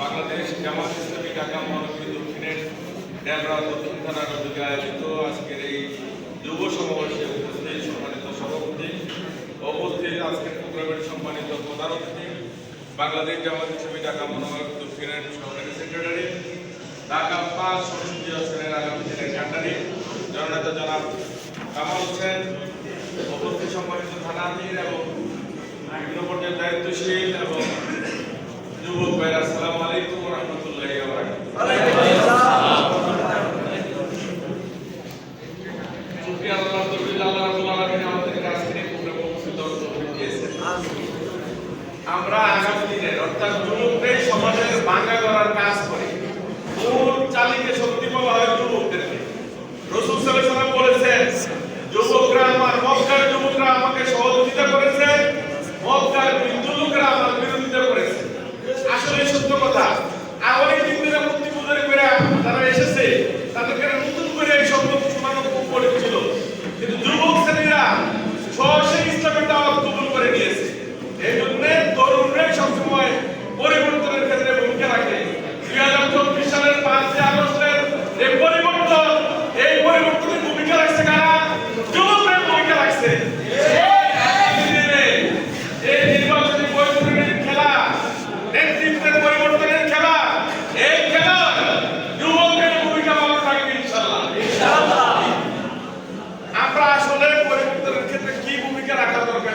বাংলাদেশ জামাত ইসলামী ঢাকা মহানগরী দক্ষিণের ড্যামরা দক্ষিণ থানার উদ্যোগে আয়োজিত আজকের এই যুব সমাবেশে উপস্থিত সম্মানিত সভাপতি, উপস্থিত আজকের প্রোগ্রামের সম্মানিত প্রধান অতিথি, বাংলাদেশ জামাত ইসলামী ঢাকা মহানগর দক্ষিণের সহকারী সেক্রেটারি, ঢাকা পাঁচ সংসদীয় আসনের আগামী দিনের কান্ডারি, জননেতা জনাব কামাল হোসেন, উপস্থিত সম্মানিত থানা আমির এবং বিভিন্ন পর্যায়ের দায়িত্বশীল এবং যুবক ভাইরা আসসালামু আলাইকুম ওয়া রাহমাতুল্লাহি ওয়া বারাকাতুহু শুকরিয়া আল্লাহ তৌফিক আল্লাহ রাব্বুল আলামিন আমাদেরকে আজকের এই প্রোগ্রামে উপস্থিত হওয়ার তৌফিক দিয়েছেন আমরা আগামী দিনের অর্থাৎ যুবকরাই সমাজের ভাঙা করার কাজ করি মূল চালিকে শক্তি বলা হয় যুবকদেরকে রসুল সাল্লাল্লাহু আলাইহি ওয়াসাল্লাম বলেছেন যুবকরা আমার মক্কার যুবকরা আমাকে সহযোগিতা করেছে মক্কার বৃদ্ধ লোকেরা আমার বিরোধিতা করেছে আসলে সত্য কথা আওয়ামী দিনদের মুক্তি পূজারি করে তারা এসেছে তাদেরকে নতুন করে এই শব্দ শোনানো খুব কঠিন ছিল কিন্তু যুবক শ্রেণীরা সহসে ইসলামের দাওয়াত কবুল করে নিয়েছে এই জন্য তরুণরাই সবসময় পরিবর্তনের ক্ষেত্রে ভূমিকা রাখে দুই হাজার চব্বিশ সালের পাঁচই আগস্টের এই পরিবর্তন এই পরিবর্তনের ভূমিকা রাখছে কারা যুবকরা ভূমিকা রাখছে আগামী দিনে এই নির্বাচনী বৈঠকের খেলা নেতৃত্বের পরিবর্তনের খেলা এই খেলা যুবকের ভূমিকা ভালো থাকবে ইনশাল্লাহ আমরা আসলে পরিবর্তনের ক্ষেত্রে কি ভূমিকা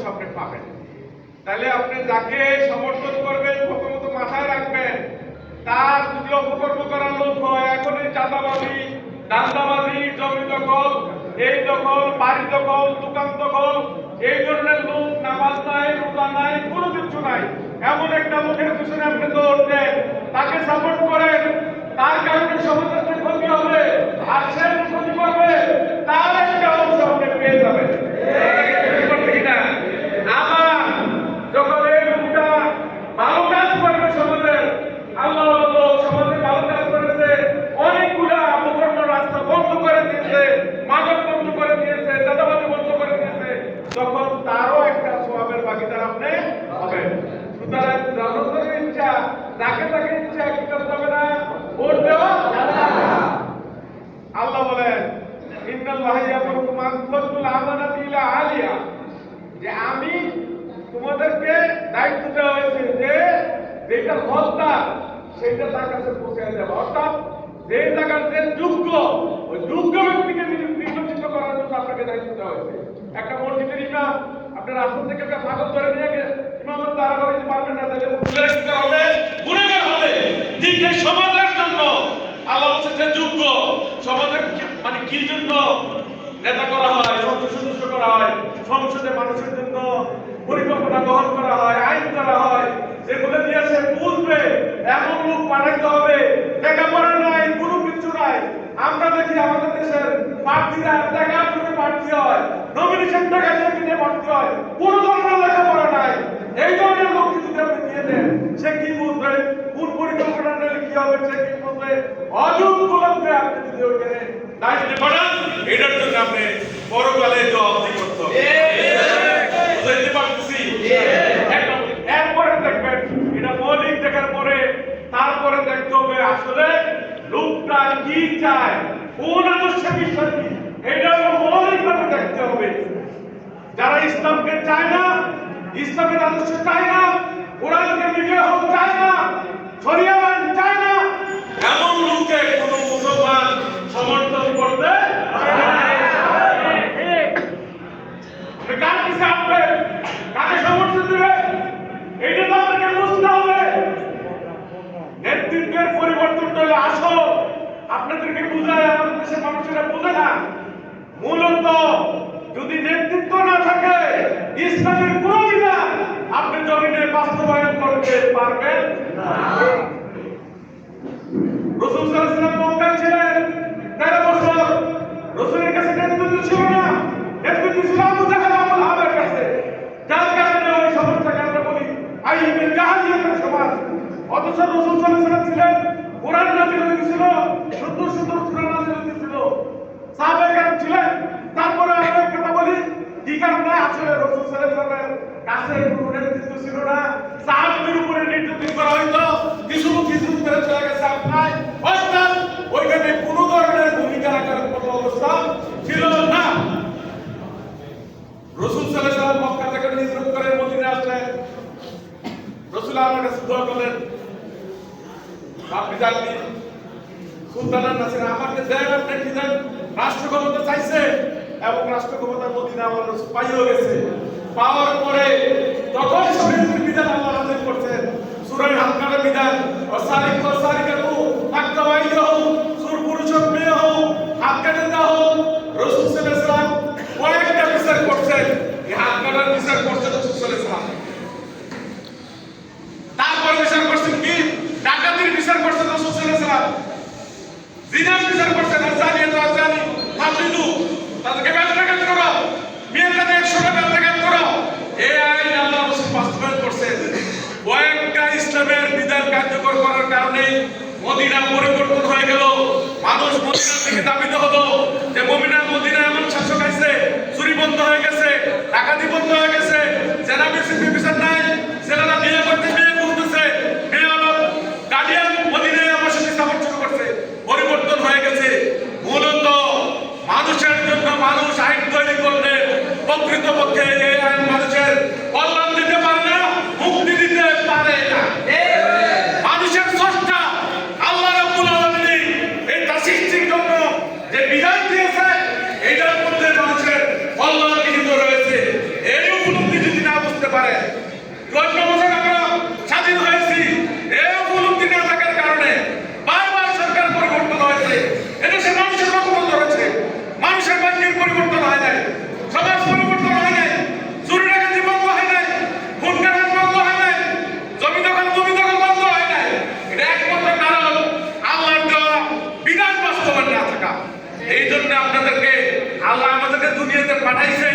অংশ আপনি পাবেন তাহলে আপনি যাকে সমর্থন করবেন, প্রথমত মাথায় রাখবেন, তার যদি অপকর্ম করার লোক হয় এখন এই চাঁদাবাজি, দান্দাবাজি, জমি দখল, এই দখল, বাড়ি দখল, দোকান দখল, এই ধরনের লোক নামাজ নাই, রোজা নাই, কোনো কিছু নাই। এমন একটা লোকের পিছনে আপনি দৌড় দেন, তাকে সাপোর্ট করেন, তার কারণে সমাজের ক্ষতি হবে। আর সে যে ক্ষতি করবে তার একটা অংশ আপনি পেয়ে যাবেন ঠিক না আবার যখন এই লোকটা ভালো কাজ করবে সমাজের আল্লাহ লোক সমাজে ভালো কাজ করেছে অনেকগুলা অপকর্ম রাস্তা বন্ধ করে দিয়েছে মাদক বন্ধ করে দিয়েছে দাদাবাজি বন্ধ করে দিয়েছে তারও একটা সোয়াবের ভাগিদার আপনি হবেন সুতরাং জনগণের ইচ্ছা, যাকে তাকে ইচ্ছা কি করতে হবে না? ভোট দেওয়া আল্লাহ বলেন আমি তোমাদেরকে দায়িত্ব দেওয়া হয়েছে যে যেটা হত্যা সেটা তার কাছে পৌঁছে দেওয়া। অর্থাৎ যে জায়গার যে যোগ্য, ওই যোগ্য ব্যক্তিকে নির্বাচিত করার জন্য আপনাকে দায়িত্ব দেওয়া হয়েছে। একটা মসজিদের ইমাম আপনার রাস্তা থেকে একটা ছাগল ধরে নিয়ে গেছে ইমামের দ্বারা বাড়িতে পারবেন না, তাহলে গুণাগার হবে গুণাগার হবে। এই সমাজের জন্য আল্লাহ বলছে যে যোগ্য। সমাজের মানে কি জন্য? নেতা করা হয় সংসদ সদস্য করা হয়, সংসদে মানুষের জন্য পরিকল্পনা গ্রহণ করা হয়, আইন করা হয়। যেগুলো দিয়ে সে বুঝবে এমন লোক পাঠাইতে হবে লেখাপড়া আমরা দেখি আমাদের দেশের প্রার্থীরা টাকা করে প্রার্থী হয় নমিনেশন টাকা দিয়ে কিনে প্রার্থী হয়, কোনো ধরনের লেখাপড়া নাই। এই ধরনের লোক যদি আপনি দিয়ে দেন সে কি বুঝবে? কোন পরিকল্পনা নিলে কি হবে, সে কি বুঝবে? অযোগ্যকে আপনি যদি ওখানে দায়িত্ব পাঠান এটার জন্য আপনি পরকালে জবাবদি করতে হবে। এরপরে দেখবেন, এটা মৌলিক দেখার পরে, তারপরে দেখতে হবে আসলে লোকটা কি চায় কোন আদর্শে বিশ্বাসী? এটা মৌলিকভাবে দেখতে হবে। যারা ইসলামকে চায় না, ইসলামের আদর্শ চায় না কোরআনকে নিজে হোক চায় না শরিয়া আইন চায় না এমন লোককে কোনো মুসলমান সমর্থন করতে পারে না। আপনি কার পিছে আসবে কাকে সমর্থন দেবে এইটা তো আপনাকে বুঝতে হবে নেতৃত্বের পরিবর্তন হলে আসো আপনাদেরকে বুঝায় আমাদের দেশের মানুষেরা বুঝে না। মূলত যদি নেতৃত্ব না থাকে, ইসলামের বিধান আপনি জমিনে বাস্তবায়ন করতে পারবেন সাল্লাল্লাহু মক্কায় ছিলেন, তেরো বছর রসুলের কাছে নেতৃত্ব ছিল না। নেতৃত্ব ছিল আবু জাহেল, আবু লাহাবের কাছে। যার কারণে ওই বলি সমাজ। অথচ রসুল সাল্লাল্লাহু ছিলেন, কোরআন নাজিল হয়েছিল সুন্দর সুন্দর সূরা নাজিল হয়েছিল ছিলেন তারপরে আমরা কথা বলি কি কারণে আসলে রসুল সাল্লাল্লাহু কাছে কোনো নেতৃত্ব ছিল থেকে হিজরত করে মদিনা রসুল আমার কাছে দোয়া আপনি জাননি সুলতান নাসির আমাকে দেন আপনি কি দেন রাষ্ট্র ক্ষমতা চাইছে এবং রাষ্ট্র ক্ষমতা মদিনা আমার রসুল পাইও গেছে। পাওয়ার পরে তখন শরীরের বিধান আল্লাহ নাজিল করছেন সূরার হাক্কার বিধান অসারিক অসারিকাতু হাক্কা ওয়াইদাহু সুর পুরুষ হোক মেয়ে হোক হাক্কাতে দাও রসুল সাল্লাল্লাহু আলাইহি কয়েকটা বিচার করছেন এই হাক্কাটার বিচার করছেন রসুল আলাইহি তারপর বিচার করছেন কি ডাকাতির বিচার করছেন রসুল সাল্লাল্লাহু আলাইহি ওয়াসাল্লাম জিনার বিচার করছেন আর জানি তো জানি হাফিদু তাদেরকে বেত্রাঘাত করো মেয়েটাকে একশো টাকা বেত্রাঘাত করো এই আইন আল্লাহ রসুল বাস্তবায়ন করছেন কয়েকটা ইসলামের বিধান কার্যকর করার কারণে মদিনা পরিবর্তন হয়ে গেল। মানুষ মদিনা থেকে দাবিত হলো যে মমিনা মদিনা এমন শাসক আছে, চুরি বন্ধ হয়ে গেছে, ডাকাতি বন্ধ হয়ে গেছে জেনা বিসিপি বিচার নাই ছেলেরা বিয়ে করতে বিয়ে করতেছে বিয়ে হলো গার্ডিয়ান মদিনায় আমার সাথে স্থাপন শুরু করছে পরিবর্তন হয়ে গেছে মূলত মানুষের জন্য মানুষ আইন তৈরি করলে প্রকৃতপক্ষে এই আইন মানুষের কল্যাণ দিতে পারে না মুক্তি দিতে পারে না মানুষের স্রষ্টা আল্লাহ রাব্বুল আলামিন এটা সৃষ্টির জন্য যে বিধান দিয়েছে এটার মধ্যে মানুষের কল্যাণ নিহিত রয়েছে এই উপলব্ধি যদি না বুঝতে পারে চুয়ান্ন বছর আমরা স্বাধীন হয়েছি এই উপলব্ধি না থাকার কারণে বারবার সরকার পরিবর্তন হয়েছে এদেশে মানুষের রক্ত ধরেছে মানুষের বাক্যের পরিবর্তন হয় নাই সমাজ পরিবর্তন হয় নাই চুরি ডাকাতি বন্ধ হয় নাই খুন খারাপ বন্ধ হয় নাই জমি দখল জমি দখল বন্ধ হয় নাই এটা একমাত্র কারণ আল্লাহর দেওয়া বিধান বাস্তবায়ন না থাকা এই জন্য আপনাদেরকে আল্লাহ আমাদেরকে দুনিয়াতে পাঠাইছে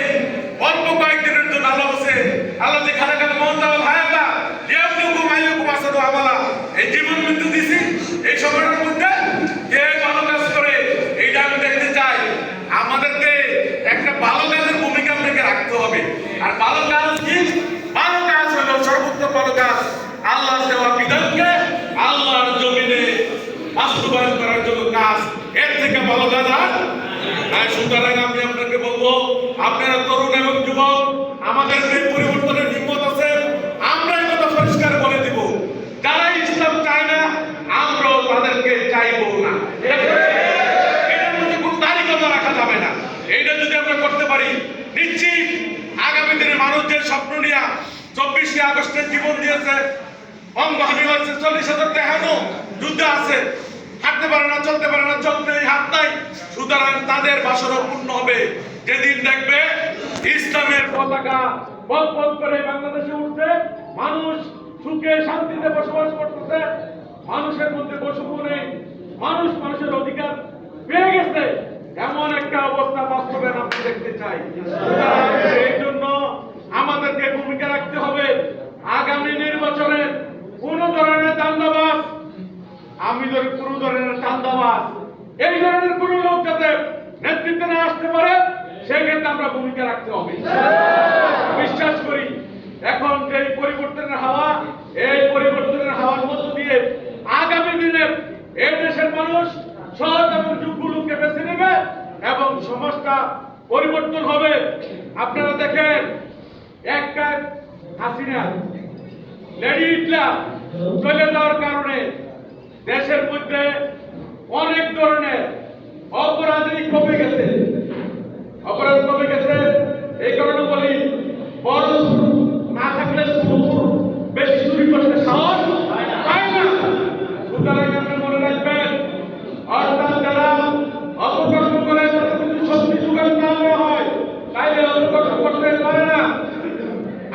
অল্প কয়েকদিনের জন্য আল্লাহ বসে আল্লাহ যে খানা খানা মন দেওয়া হায়াতা ইয়াবলুকুম আইয়ুকুম আসাদু আমালা এই জীবন মৃত্যু দিছি এই সময়টার মধ্যে কে ভালো কাজ করে এইটা আমি দেখতে চাই আমাদেরকে একটা ভালো কাজের ভূমিকা আপনাকে রাখতে হবে আর ভালো কাজ কি ভালো কাজ হলো সর্বোত্তম ভালো কাজ আল্লাহ দেওয়া বিধানকে আল্লাহর জমিনে বাস্তবায়ন করার জন্য কাজ এর ভালো কাজ আর আমি আপনাকে বলব, আপনারা তরুণ এবং যুবক, আমাদের পরিবর্তনের হিম্মত আছে আমরা এই কথা পরিষ্কার বলে দিব। যারা ইসলাম চায় না, আমরাও তাদেরকে চাইব না। এটার মধ্যে কোনো তারিখতা রাখা যাবে না এইটা যদি আমরা করতে পারি, নিশ্চিত আগামী দিনে মানুষ যে স্বপ্ন চব্বিশে আগস্টের জীবন দিয়েছে অঙ্গহানি হয়েছে চল্লিশ হাজার দেখানো যুদ্ধ আছে হাঁটতে পারে না, চলতে পারে না, চলতে হাত নাই। সুতরাং তাদের বাসনা পূর্ণ হবে। যেদিন দেখবে ইসলামের পতাকা পথ পথ করে বাংলাদেশে উঠছে, মানুষ সুখে শান্তিতে বসবাস করতেছে, মানুষের মধ্যে বসবু নেই মানুষ মানুষের অধিকার পেয়ে গেছে। এমন একটা অবস্থা বাস্তবায়ন আপনি দেখতে চাই। ভূমিকা রাখতে হবে। বিশ্বাস করি, এখন পরিবর্তনের হাওয়া, এই পরিবর্তনের হাওয়ার মধ্য দিয়ে আগামী দিনে এই দেশের মানুষ সৎ এবং বেছে নেবে এবং সমাজটা পরিবর্তন হবে। আপনারা দেখেন হাসিনা লেডি চলে যাওয়ার কারণে দেশের মধ্যে অনেক ধরনের অপরাধী কমে গেছে। অপরাধ কমে গেছে এই কারণে বলি বড় না থাকলে কুকুর বেশি চুরি করতে সাহস পায় না সুতরাং আপনি মনে রাখবেন অর্থাৎ যারা অপকর্ম করে তাদের যদি শক্তি যোগান না দেওয়া হয় তাইলে অপকর্ম করতে পারে না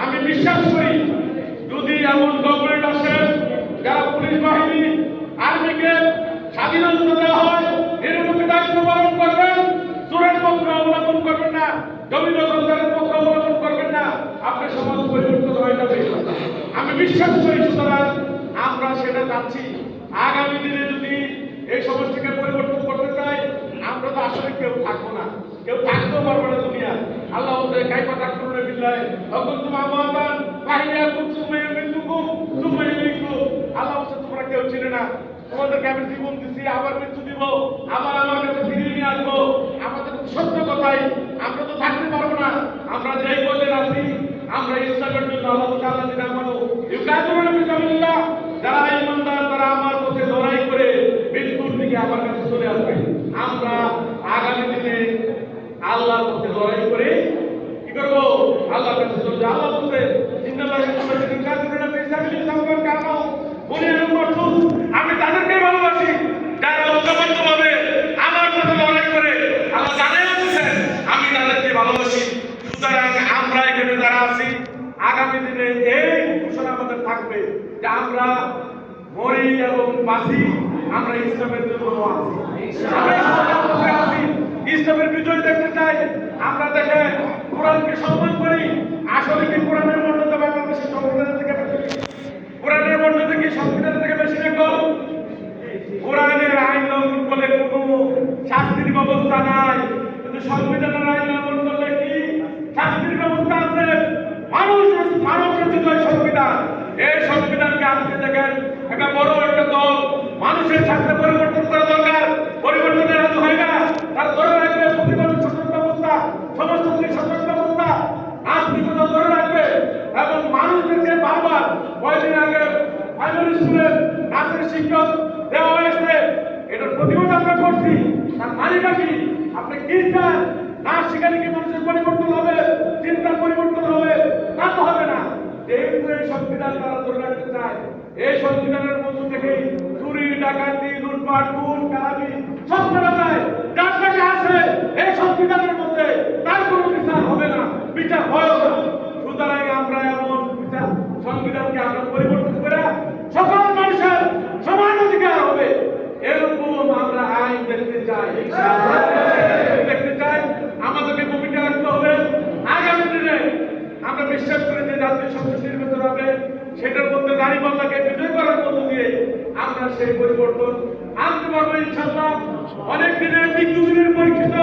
আমি বিশ্বাস করি যদি এমন গভর্নমেন্ট আসে যারা পুলিশ বাহিনী আর্মিকে স্বাধীনতা দেওয়া হয় এরকমই দায়িত্ব পালন করবেন, চোরের পক্ষ অবলম্বন করবেন না জমি দখলদারের পক্ষ অবলম্বন করবেন না, আপনার সমাজ পরিবর্তন হয়ে যাবে। আমি বিশ্বাস করি সুতরাং আমরা সেটা চাচ্ছি। আগামী দিনে যদি এই সমস্যাকে পরিবর্তন করতে চাই, আমরা তো আসলে কেউ থাকব না। কেউ থাকতেও পারব না দুনিয়া। আল্লাহ কাইপা ডাক্তার বিল্লাহ তখন তোমার আমাবান কাহিয়া কুসুমে মৃত্যুকুম সুমে মৃত্যু আল্লাহ বলছে তোমরা কেউ চিনে না। তোমাদেরকে আমি জীবন দিচ্ছি আবার মৃত্যু দিব, আবার আমার কাছে ফিরিয়ে নিয়ে আসব। আমাদের সত্য কথাই, আমরা তো থাকতে পারব না। আমরা যে বলেন আছি, আমরা ইসলামের জন্য আল্লাহ তাআলা দিন আমানো যারা তারা আমার পথে লড়াই করে মৃত্যুর দিকে আমার কাছে চলে আসবে। আমরা আগামী দিনে আল্লাহর পথে লড়াই করে কি করব আল্লাহর কাছে চলে যাব আল্লাহ বলছে জিন্দাল্লাহ ইউকাতুনা বিসাবিল্লাহ সামগার কারণ বলে করছুন আমি তাদেরকে ভালোবাসি যারা ঐক্যবদ্ধভাবে আমার সাথে লড়াই করে আল্লাহ জানেন বলছেন আমি তাদেরকে ভালোবাসি সুতরাং আমরা এখানে যারা আছি আগামী দিনে এই ঘোষণা আমাদের থাকবে যে আমরা মরি এবং বাঁচি, আমরা ইসলামের জন্য আছি। ইসলামের বিজয় দেখতে চাই। আমরা দেখে কোরআনকে সম্মান করি। আসলে কি কোরআনের মর্যাদা বাংলাদেশের সংবিধানের থেকে বেশি? কোরআনের মর্যাদা কি সংবিধানের থেকে বেশি না কোরআনের আইন লঙ্ঘন করলে কোনো শাস্তির ব্যবস্থা নাই। কিন্তু সংবিধানের আইন লঙ্ঘন করলে কি শাস্তির ব্যবস্থা আছে মানুষ মানুষ রচিত এই সংবিধান এই সংবিধানকে আপনি দেখেন একটা বড় একটা দল মানুষের স্বার্থে পরিবর্তন করা দরকার। পরিবর্তনের হাত হয় না। তার ধরে রাখবে প্রতিবাদ শাসন ব্যবস্থা সমাজতান্ত্রিক শাসন ব্যবস্থা। নাস্তিকতা ধরে রাখবে। এবং মানুষদেরকে বারবার কয়েকদিন আগে প্রাইমারি স্কুলে নাচের শিক্ষক দেওয়া হয়েছে। এটার প্রতিবাদ আমরা করছি। তার মানেটা কি? আপনি কি চান নাচ শিখালে কি মানুষের পরিবর্তন হবে? চিন্তার পরিবর্তন হবে? তা তো হবে না। এই সংবিধান তারা ধরে রাখতে চায় এই সংবিধানের মধ্য থেকে চুরি, ডাকাতি, লুটপাট খুন কারাবি সব যার কাছে আছে এই সংবিধানের মধ্যে। তার কোনো বিচার হবে না, বিচার হয় না। সুতরাং আমরা এমন বিচার, সংবিধানকে আমরা পরিবর্তন করে সকল মানুষের সমান অধিকার হবে এরকম আমরা আইন দেখতে চাই দেখতে চাই আমাদেরকে ভূমিকা রাখতে হবে আগামী দিনে আমরা বিশ্বাস করি যে জাতীয় সংসদ নির্বাচন হবে সেটার মধ্যে বিজয় করার মধ্য দিয়ে আমরা সেই পরিবর্তন আনতে পারব ইনশাল্লাহ অনেক দিনের দীর্ঘদিনের পরীক্ষিত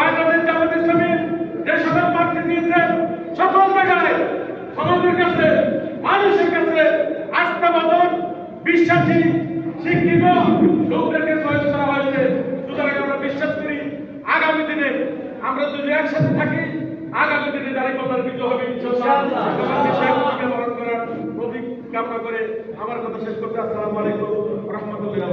বাংলাদেশ জামাত ইসলামী যে সকল প্রার্থী দিয়েছেন, সকল জায়গায় সমাজের কাছে, মানুষের কাছে আস্থা বাদন বিশ্বাসী শিক্ষিত লোকদেরকে চয়েস করা হয়েছে। সুতরাং আমরা বিশ্বাস করি, আগামী দিনে আমরা যদি একসাথে থাকি, আগামী দিনে দাঁড়িয়ে কামনা করে আমার কথা শেষ করতে আসসালামু আলাইকুম। রহমতুল্লাহ